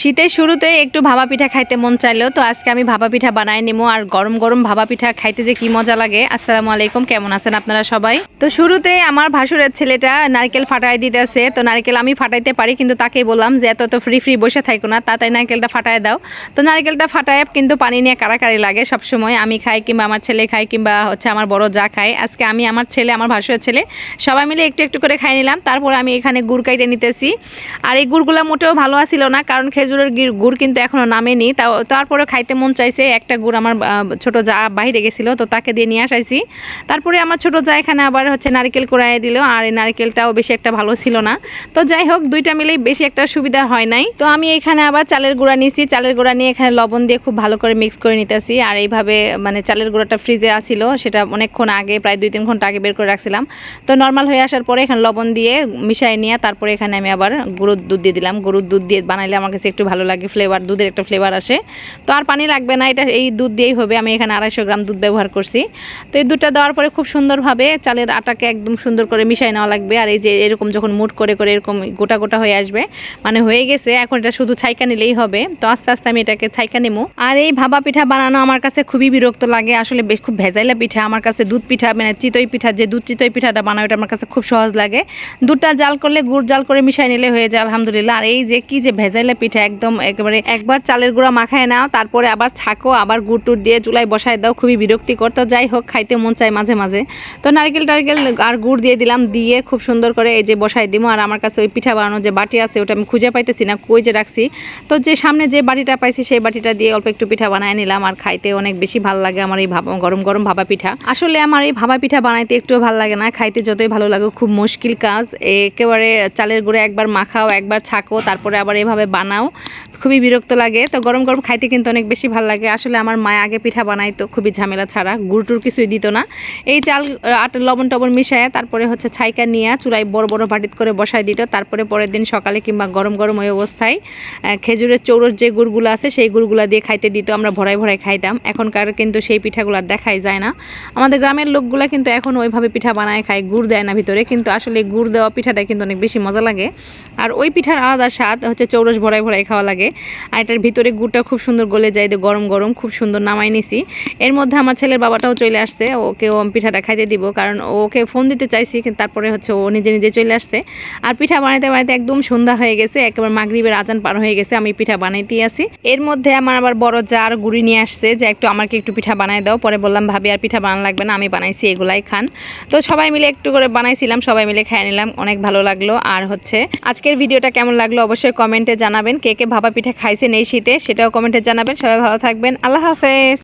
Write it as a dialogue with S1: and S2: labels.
S1: শীতের শুরুতে একটু ভাবা পিঠা খাইতে মন চাইলো তো আজকে আমি ভাপা পিঠা বানাই নিবো আর গরম গরম ভাবা পিঠা খাইতে যে কি মজা লাগে। আসসালামু আলাইকুম, কেমন আছেন আপনারা সবাই? তো শুরুতে আমার ভাসুরের ছেলেটা নারকেল ফাটাই দিতেছে, তো নারকেল আমি ফাটাইতে পারি, কিন্তু তাকে বললাম যে এত তো ফ্রি ফ্রি বসে থাকো না, তাড়াতাড়ি নারকেলটা ফাটায় দাও। তো নারকেলটা ফাটায় কিন্তু পানি নিয়ে কারাকারি লাগে সবসময়, আমি খাই কিংবা আমার ছেলে খাই কিংবা হচ্ছে আমার বড় যা খায়। আজকে আমি আমার ছেলে, আমার ভাসুরের ছেলে, সবাই মিলে একটু একটু করে খাই নিলাম, তারপর আমি এখানে গুড় কাইটে নিতেছি। আর এই গুড়গুলো মোটেও ভালো আসিল না, কারণ খেজুরের গুড় কিন্তু এখনও নামেনি। তাও তারপরে খাইতে মন চাইছে, একটা গুড় আমার ছোট যা বাইরে গেছিল, তো তাকে দিয়ে নিয়ে আসাইছি। তারপরে আমার ছোট যা এখানে আবার হচ্ছে নারকেল কোড়াই দিল, আর এই নারকেলটাও বেশি একটা ভালো ছিল না। তো যাই হোক, দুইটা মিলেই বেশি একটা সুবিধা হয় নাই। তো আমি এখানে আবার চালের গুঁড়া নিয়েছি। চালের গুঁড়া নিয়ে এখানে লবণ দিয়ে খুব ভালো করে মিক্স করে নিতেছি। আর এইভাবে মানে চালের গুঁড়াটা ফ্রিজে আসিল সেটা অনেকক্ষণ আগে, প্রায় দুই তিন ঘণ্টা আগে বের করে রাখছিলাম। তো নর্মাল হয়ে আসার পরে এখানে লবণ দিয়ে মিশাই নিয়ে তারপরে এখানে আমি আবার গরুর দুধ দিয়ে দিলাম। গরুর দুধ দিয়ে বানাইলে আমার কাছে একটু ভালো লাগে ফ্লেভার দুধের একটা ফ্লেভার আসে। তো আর পানি লাগবে না, এটা এই দুধ দিয়েই হবে, আমি এখানে আড়াইশো গ্রাম দুধ ব্যবহার করছি। তো এই দুধটা দেওয়ার পরে খুব সুন্দরভাবে চালের আটাকে একদম সুন্দর করে মিশাই নেওয়া লাগবে, আর এই যে এরকম যখন মুট করে করে এরকম গোটা গোটা হয়ে আসবে মানে হয়ে গেছে, এখন এটা শুধু ছাইকা নিলেই হবে। তো আস্তে আস্তে আমি এটাকে ছাইকা নেব। আর এই ভাবা পিঠা বানানো আমার কাছে খুবই বিরক্ত লাগে, আসলে খুব ভেজাইলা পিঠা, আমার কাছে দুধ পিঠা মানে চিতই পিঠা, যে দুধ চিতই পিঠাটা বানাও এটা আমার কাছে খুব সহজ লাগে। দুধটা জাল করলে, গুড় জাল করে মিশাই নিলে হয়ে যায়, আলহামদুলিল্লাহ। আর এই যে কি যে ভেজাইলা পিঠা একদম একেবারে একবার চালের গুঁড়া মাখায় নাও, তারপরে আবার ছাকো, আবার গুড় টুর দিয়ে চুলায় বসায় দাও, খুবই বিরক্তিকর। তো যাই হোক, খাইতে মন চায় মাঝে মাঝে। তো নারকেল টারকেল আর গুড় দিয়ে দিলাম, দিয়ে খুব সুন্দর করে এই যে বসায় দিব আর আমার কাছে ওই পিঠা বানানোর যে বাটি আছে, ওটা আমি খুঁজে পাইতেছি না, কই যে রাখছি। তো যে সামনে যে বাটিটা পাইছি, সেই বাটিটা দিয়ে অল্প একটু পিঠা বানায় নিলাম। আর খাইতে অনেক বেশি ভালো লাগে আমার এই ভাবা গরম গরম ভাবা পিঠা। আসলে আমার এই ভাবা পিঠা বানাইতে একটুও ভালো লাগে না। খাইতে যতই ভালো লাগে খুব মুশকিল কাজ। একেবারে চালের গুঁড়ো একবার মাখাও, একবার ছাকো, তারপরে আবার এভাবে বানাও। খুবই বিরক্ত লাগে। তো গরম গরম খাইতে কিন্তু অনেক বেশি ভালো লাগে। আসলে আমার মা আগে পিঠা বানাইতো খুবই ঝামেলা ছাড়া। গুড় টুর কিছুই দিত না। এই চাল আটা, লবণ টবণ মিশায় তারপরে হচ্ছে ছাইকা নিয়ে চুলায় বড় বড় বাটিত করে বসাই দিত। তারপরে পরের দিন সকালে কিংবা গরম গরম ওই অবস্থায় খেজুরের চৌরস যে গুড়গুলো আছে, সেই গুড়গুলো দিয়ে খাইতে দিত। আমরা ভরাই ভরাই খাইতাম। এখনকার কিন্তু সেই পিঠাগুলো আর দেখাই যায় না। আমাদের গ্রামের লোকগুলো কিন্তু এখন ওইভাবে পিঠা বানায় খায়, গুড় দেয় না ভিতরে। কিন্তু আসলে গুড় দেওয়া পিঠাটা কিন্তু অনেক বেশি মজা লাগে। আর ওই পিঠার আলাদা স্বাদ হচ্ছে চৌরস ভরাই ভরাই খাওয়া লাগে। আর এটার ভিতরে গুড়টা খুব সুন্দর গলে যায়, দিয়ে গরম গরম খুব সুন্দর নামাই নিছি। এর মধ্যে আমার ছেলের বাবাটাও চলে আসছে ওকে ও পিঠাটা খাইতে দিব, কারণ ওকে ফোন দিতে চাইছি, কিন্তু তারপরে হচ্ছে ও নিজে নিজে চলে আসছে। আর পিঠা বানাইতে বানাইতে একদম সন্ধ্যা হয়ে গেছে, একেবারে মাগরিবের আজান পার হয়ে গেছে, আমি পিঠা বানাইতেই আছি। এর মধ্যে আমার আবার বড় জার গুড়ি নিয়ে আসছে, যে একটু আমাকে একটু পিঠা বানাই দাও, পরে বললাম, ভাবি, আর পিঠা বানানো লাগবে না, আমি বানাইছি, এগুলাই খান। তো সবাই মিলে একটু করে বানাইছিলাম, সবাই মিলে খেয়ে নিলাম, অনেক ভালো লাগল। আর হচ্ছে, আজকের ভিডিওটা কেমন লাগল অবশ্যই কমেন্টে জানাবেন। কে কে ভাপা পিঠা খাইছেন এই শীতে, সেটাও কমেন্টে জানাবেন। সবাই ভালো থাকবেন। আল্লাহ হাফেজ।